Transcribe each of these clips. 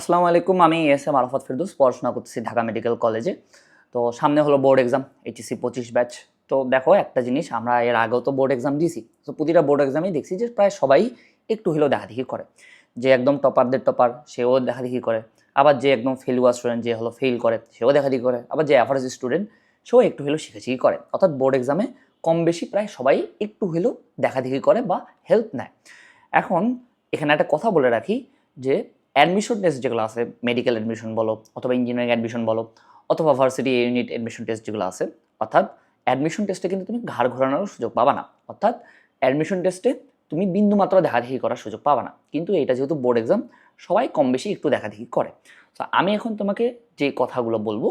আসসালামু আলাইকুম, আমি এস এম আরাফাত ফিরদৌস, পড়াশোনা করতেছি ঢাকা মেডিকেল কলেজে। তো সামনে হলো বোর্ড এক্সাম, এইচএসসি পঁচিশ ব্যাচ। তো দেখো একটা জিনিস, আমরা এর আগেও তো বোর্ড এক্সাম দিয়েছি। তো প্রতিটা বোর্ড এক্সামেই দেখছি যে প্রায় সবাই একটু হলেও দেখাদেখি করে। যে একদম টপারদের টপার সেও দেখাদেখি করে। আবার যে একদম ফেলুয়া স্টুডেন্ট যে হলো ফেল করে, সেও দেখাদেখি করে। আবার যে অ্যাভারেজ স্টুডেন্ট সেও একটু হলেও শিখাশিখি করে। অর্থাৎ বোর্ড এক্সামে কম বেশি প্রায় সবাই একটু হলেও দেখাদেখি করে বা হেল্প নেয়। এখন এখানে একটা কথা বলে রাখি যে অ্যাডমিশন টেস্ট যেগুলো আছে মেডিকেল অ্যাডমিশন বলো, অথবা ইঞ্জিনিয়ারিং অ্যাডমিশন বলো, অথবা ভার্সিটি ইউনিট অ্যাডমিশন টেস্ট যেগুলো আছে, অর্থাৎ অ্যাডমিশন টেস্টে কিন্তু তুমি ঘাড় ঘোরানোর সুযোগ পাবা না। অর্থাৎ অ্যাডমিশন টেস্টে তুমি বিন্দুমাত্র দেখাদেখি করার সুযোগ পাবা না। কিন্তু এটা যেহেতু বোর্ড এক্সাম সবাই কম বেশি একটু দেখাদেখি করে। তো আমি এখন তোমাকে যে কথাগুলো বলব,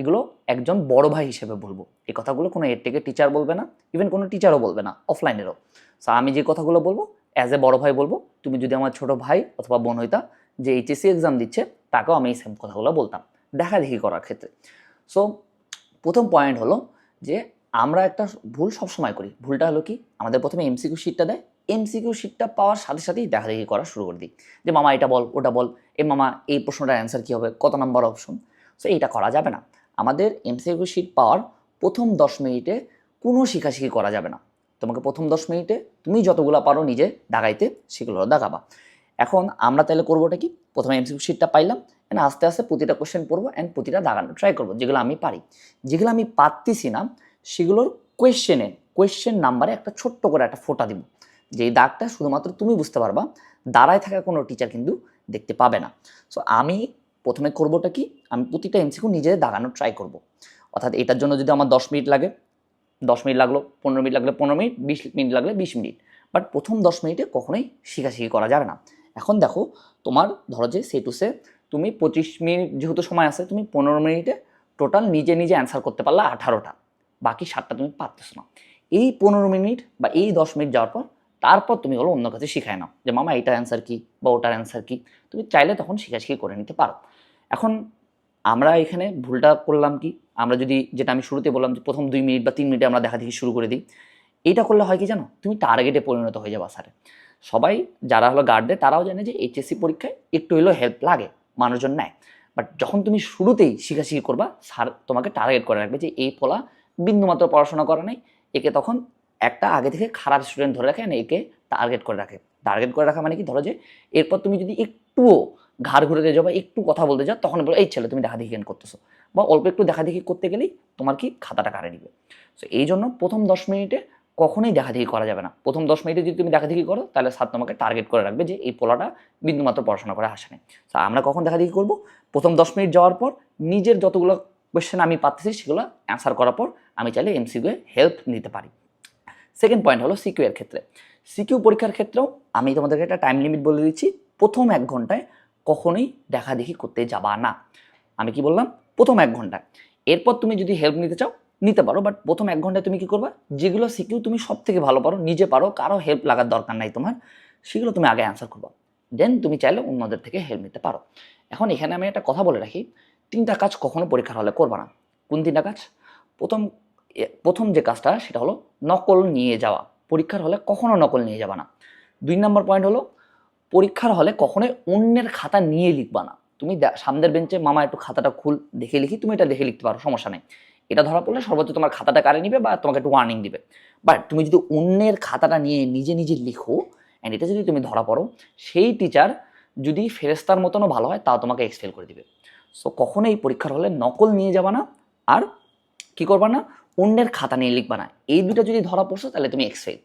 এগুলো একজন বড় ভাই হিসেবে বলব। এই কথাগুলো কোনো এর থেকে টিচার বলবে না ইভেন কোনো টিচারও বলবে না অফলাইনেরও সো আমি যে কথাগুলো বলব অ্যাজ এ বড় ভাই বলব, তুমি যদি আমার ছোট ভাই অথবা বোন হইতা যে এইচএসসি এক্সাম দিচ্ছে, তাকেও আমি এই সেম কথাগুলো বলতাম দেখাদেখি করার ক্ষেত্রে। সো প্রথম পয়েন্ট হলো যে আমরা একটা ভুল সবসময় করি। ভুলটা হলো কি? আমাদের প্রথমে এমসিকিউ শিটটা দেয় এমসিকিউ শিটটা পাওয়ার সাথে সাথেই দেখা দেখি করা শুরু করে দিই। যে, মামা, এটা বল, ওটা বল, এ মামা, এই প্রশ্নটার অ্যান্সার কী হবে? কত নাম্বার অপশন সো এইটা করা যাবে না। আমাদের এমসিকিউ শিট পাওয়ার প্রথম দশ মিনিটে কোনো শিখাশিখি করা যাবে না। তোমাকে প্রথম দশ মিনিটে তুমি যতগুলো পারো নিজে দাগাইতে সেগুলো দাগাবা এখন আমরা তাহলে করবোটা কি? প্রথমে এমসিকিউ শিটটা পাইলাম অ্যান্ড আস্তে আস্তে প্রতিটা কোশ্চেন পড়ব অ্যান্ড প্রতিটা দাগানো ট্রাই করব, যেগুলো আমি পারি। যেগুলো আমি পারতেছি না, সেগুলোর কোয়েশ্চেনে কোয়েশ্চেন নাম্বারে একটা ছোট্ট করে একটা ফোটা দিব। যে দাগটা শুধুমাত্র তুমি বুঝতে পারবা, দাঁড়ায় থাকা কোনো টিচার কিন্তু দেখতে পাবে না। সো আমি প্রথমে করবোটা কি? আমি প্রতিটা এমসিকিউ নিজে দাগানো ট্রাই করব। অর্থাৎ এটার জন্য যদি আমার দশ মিনিট লাগে, দশ মিনিট লাগল, পনেরো মিনিট লাগলে, পনেরো মিনিট, বিশ মিনিট লাগলে বিশ মিনিট। বাট প্রথম দশ মিনিটে কখনোই শিখাশিখি করা যাবে না। এখন দেখো, তোমার ধরো যে সে টু সে তুমি পঁচিশ মিনিট, যেহেতু সময় আছে, তুমি পনেরো মিনিটে টোটাল নিজে নিজে অ্যান্সার করতে পারলে আঠারোটা। বাকি সাতটা তুমি পারতেছো না। এই পনেরো মিনিট বা এই দশ মিনিট যাওয়ার পর, তারপর তুমি হলো অন্য কাছে শিখায় নাও যে, মামা, এইটার অ্যান্সার কী বা ওটার অ্যান্সার কী? তুমি চাইলে তখন শিখাশিখি করে নিতে পারো। এখন আমরা এখানে ভুলটা করলাম কি? আমরা যদি, যেটা আমি শুরুতে বললাম যে, প্রথম দুই মিনিট বা তিন মিনিটে আমরা দেখা দেখি শুরু করে দিই, এইটা করলে হয় কি জানো? তুমি টার্গেটে পরিণত হয়ে যাবে স্যারে সবাই যারা হলো গার্ড দেয় তারাও জানে যে এইচএসসি পরীক্ষায় একটু হলেও হেল্প লাগে, মানুষজন নেয়। বাট যখন তুমি শুরুতেই শিখাশিখি করবা স্যার তোমাকে টার্গেট করে রাখবে যে এই পোলা বিন্দুমাত্র পড়াশোনা করে নাই, একে তখন একটা আগে থেকে খারাপ স্টুডেন্ট ধরে রাখে আর একে টার্গেট করে রাখে। টার্গেট করে রাখা মানে কি? ধরো যে এরপর তুমি যদি একটুও ঘাড় ঘুরে যাও বা একটু কথা বলতে যাও, তখন বলো, এই ছেলে, তুমি দেখা দেখি করতেছো। বা অল্প একটু দেখা দেখি করতে গেলেই তোমার কি খাতাটা কারে নিবে সো এই জন্য প্রথম দশ মিনিটে কখনোই দেখা দেখি করা যাবে না। প্রথম দশ মিনিটে যদি তুমি দেখা দেখি করো, তাহলে স্যার তোমাকে টার্গেট করে রাখবে যে এই পোলাটা বিন্দুমাত্র পড়াশোনা করে আসে নেই। আমরা কখন দেখা দেখি করব? প্রথম দশ মিনিট যাওয়ার পর নিজের যতগুলো কোয়েশ্চেন আমি পাচ্ছি সেগুলো অ্যান্সার করার পর আমি চাইলে এমসিকিউ হেল্প নিতে পারি। সেকেন্ড পয়েন্ট হলো সিকিউ এর ক্ষেত্রে। সিকিউ পরীক্ষার ক্ষেত্রেও আমি তোমাদেরকে একটা টাইম লিমিট বলে দিচ্ছি, প্রথম এক ঘন্টায় কখনোই দেখা দেখি করতে যাবা না। আমি কি বললাম? প্রথম এক ঘন্টায়। এরপর তুমি যদি হেল্প নিতে চাও নিতে পারো বাট প্রথম এক ঘন্টায় তুমি কি করবা? যেগুলো সিকিউ তুমি সব থেকে ভালো পারো, নিজে পারো, কারও হেল্প লাগার দরকার নাই তোমার, সেগুলো তুমি আগে অ্যান্সার করবা। দেন তুমি চাইলে অন্যদের থেকে হেল্প নিতে পারো। এখন এখানে আমি একটা কথা বলে রাখি, তিনটা কাজ কখনো পরীক্ষার হলে করবা না। কোন তিনটা কাজ? প্রথম প্রথম যে কাজটা, সেটা হলো নকল নিয়ে যাওয়া। পরীক্ষার হলে কখনো নকল নিয়ে যাবা না। দুই নম্বর পয়েন্ট হলো, পরীক্ষার হলে কখনোই অন্যের খাতা নিয়ে লিখবা না। তুমি সামনের বেঞ্চে মামা একটু খাতাটা খুল, দেখে লিখি, তুমি এটা দেখে লিখতে পারো, সমস্যা নেই। এটা ধরা পড়লে সর্বোচ্চ তোমার খাতাটা কারে নিবে বা তোমাকে একটু ওয়ার্নিং দিবে। বাট তুমি যদি অন্যের খাতাটা নিয়ে নিজে নিজে লিখো অ্যান্ড এটা যদি তুমি ধরা পড়ো, সেই টিচার যদি ফেরেস্তার মতনও ভালো হয়, তাও তোমাকে এক্সপেল করে দিবে। সো কখনো এই পরীক্ষার হলে নকল নিয়ে যাবা না, আর কি করবা না, অন্যের খাতা নিয়ে লিখবা না। এই দুটো যদি ধরা পড়ছো, তাহলে তুমি এক্সফেল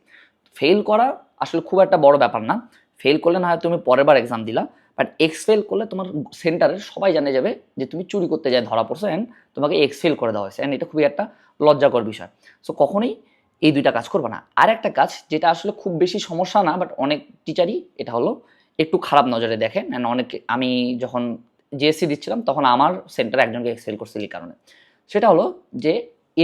ফেল করা আসলে খুব একটা বড় ব্যাপার না। ফেল করলে না হয় তুমি পরের বার এক্সাম দিলা। বাট এক্সফেল করলে তোমার সেন্টারের সবাই জানে যাবে যে তুমি চুরি করতে যায় ধরা পড়ছো অ্যান্ড তোমাকে এক্সফেল করে দেওয়া হয়েছে অ্যান্ড এটা খুবই একটা লজ্জাকর বিষয়। সো কখনোই এই দুইটা কাজ করবে না। আর একটা কাজ যেটা আসলে খুব বেশি সমস্যা না বাট অনেক টিচারই এটা হলো একটু খারাপ নজরে দেখেন অ্যান্ড অনেক আমি যখন জিএসসি দিচ্ছিলাম তখন আমার সেন্টারে একজনকে এক্সফেল করছিল এই কারণে। সেটা হলো যে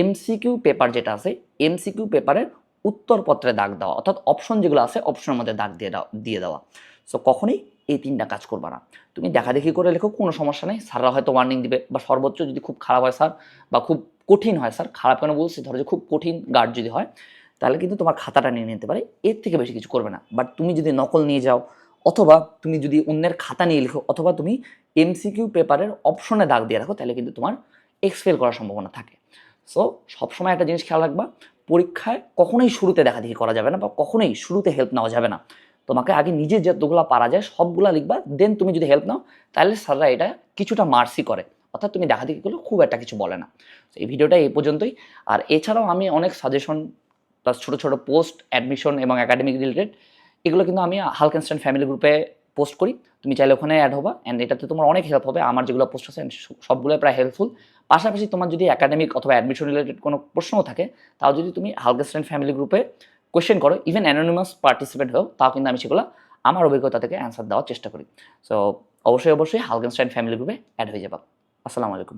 এমসিকিউ পেপার যেটা আছে এমসিকিউ পেপারের উত্তরপত্রে দাগ দেওয়া, অর্থাৎ অপশন যেগুলো আছে অপশনের মধ্যে দাগ দিয়ে দেওয়া দিয়ে দেওয়া। সো কখনোই এই তিনটা কাজ করবা না। তুমি দেখা দেখি করে লেখো, কোনো সমস্যা নেই। স্যাররা হয়তো ওয়ার্নিং দিবে, বা সর্বোচ্চ যদি খুব খারাপ হয় স্যার, বা খুব কঠিন হয় স্যার, খারাপ কেন বলছি? ধরো যে খুব কঠিন গার্ড যদি হয়, তাহলে কিন্তু তোমার খাতাটা নিয়ে নিতে পারে। এর থেকে বেশি কিছু করবে না। বাট তুমি যদি নকল নিয়ে যাও, অথবা তুমি যদি অন্যের খাতা নিয়ে লিখো, অথবা তুমি এমসিকিউ পেপারের অপশনে দাগ দিয়ে রাখো, তাহলে কিন্তু তোমার এক্সপেল করার সম্ভাবনা থাকে। সো সবসময় একটা জিনিস খেয়াল রাখবা, পরীক্ষায় কখনোই শুরুতে দেখা দেখি করা যাবে না, বা কখনোই শুরুতে হেল্প নেওয়া যাবে না। তোমাকে আগে নিজে যতগুলো পারা যায়, সবগুলা লিখবা দেন তুমি যদি হেল্প নাও, তাহলে স্যাররা এটা কিছুটা মার্সি করে। অর্থাৎ তুমি দেখা দেখি করলে খুব একটা কিছু বলে না। তো এই ভিডিওটা এই পর্যন্তই। আর এছাড়াও আমি অনেক সাজেশন প্লাস ছোটো ছোটো পোস্ট অ্যাডমিশন এবং একাডেমিক রিলেটেড এগুলো কিন্তু আমি হালক ইনস্ট্যান্ট ফ্যামিলি গ্রুপে পোস্ট করি। তুমি চাইলে ওখানে অ্যাড হবা অ্যান্ড এটাতে তোমার অনেক হেল্প হবে। আমার যেগুলো পোস্ট আছে সবগুলো প্রায় হেল্পফুল পাশাপাশি তোমার যদি একাডেমিক অথবা অ্যাডমিশন রিলেটেড কোনো প্রশ্নও থাকে, তাও যদি তুমি হালকাস্ট্যান্ট ফ্যামিলি গ্রুপে কোয়েশ্চেন করো ইভেন অ্যানোনিমাস পার্টিসিপেট হও তাও কিন্তু আমি সেগুলো আমার অভিজ্ঞতা থেকে অ্যান্সার দেওয়ার চেষ্টা করি। সো অবশ্যই অবশ্যই হালগেনস্টাইন ফ্যামিলি গ্রুপে অ্যাড হয়ে যাবা। আসসালামু আলাইকুম।